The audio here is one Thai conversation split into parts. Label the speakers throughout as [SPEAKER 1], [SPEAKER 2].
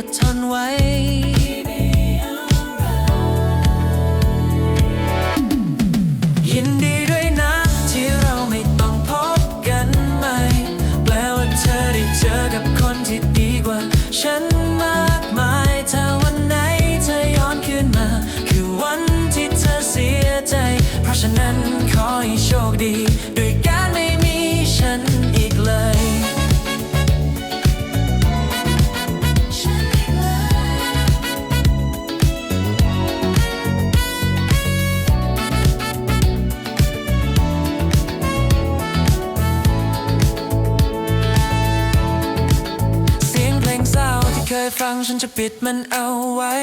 [SPEAKER 1] ก็ทนไว้ ยินดีด้วยนะที่เราไม่ต้องพบกันใหม่ แปลว่าเธอได้เจอกับคนที่ดีกว่า ฉันมากมายถ้าวันไหนเธอย้อนคืนมา คือวันที่เธอเสียใจ เพราะฉะนั้นขอให้โชคดีด้วย เคยฟังฉันจะปิดมันเอาไว้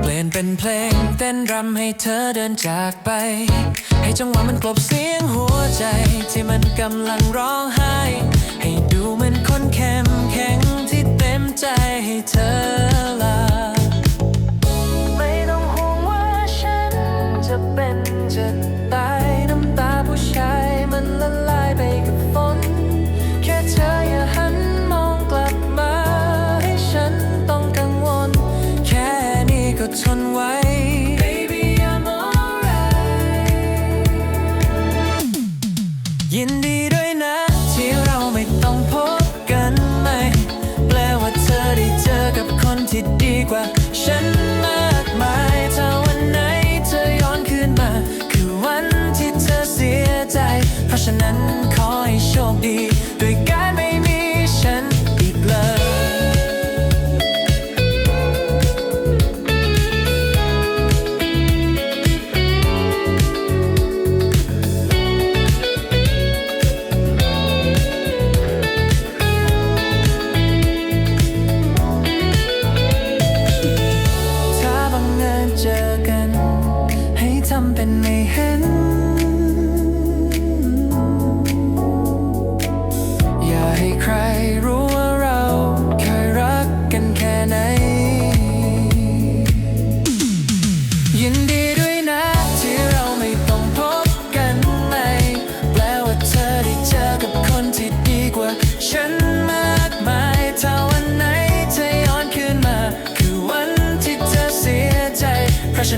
[SPEAKER 1] เปลี่ยนเป็นเพลงเต้นรำให้เธอเดินจากไป ให้จังหวะมันกลบเสียงหัวใจ ที่มันกำลังร้องไห้ ให้ดูเหมือนคนเข้มแข็งที่เต็มใจให้เธอลา นดีด้วยนะ ที่เราไม่ต้องพบกันใหม่แปลว่าเธอได้เจอกับคนที่ดีกว่า ฉันมากมายถ้าวันไหนเธอย้อนคืนมา คือวันที่เธอเสียใจ เพราะฉะนั้นขอให้โชคดี ด้วยการไม่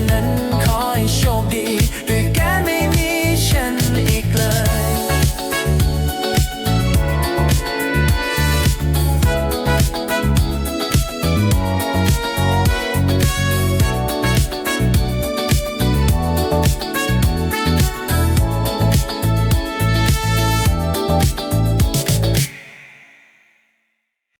[SPEAKER 1] nhân anh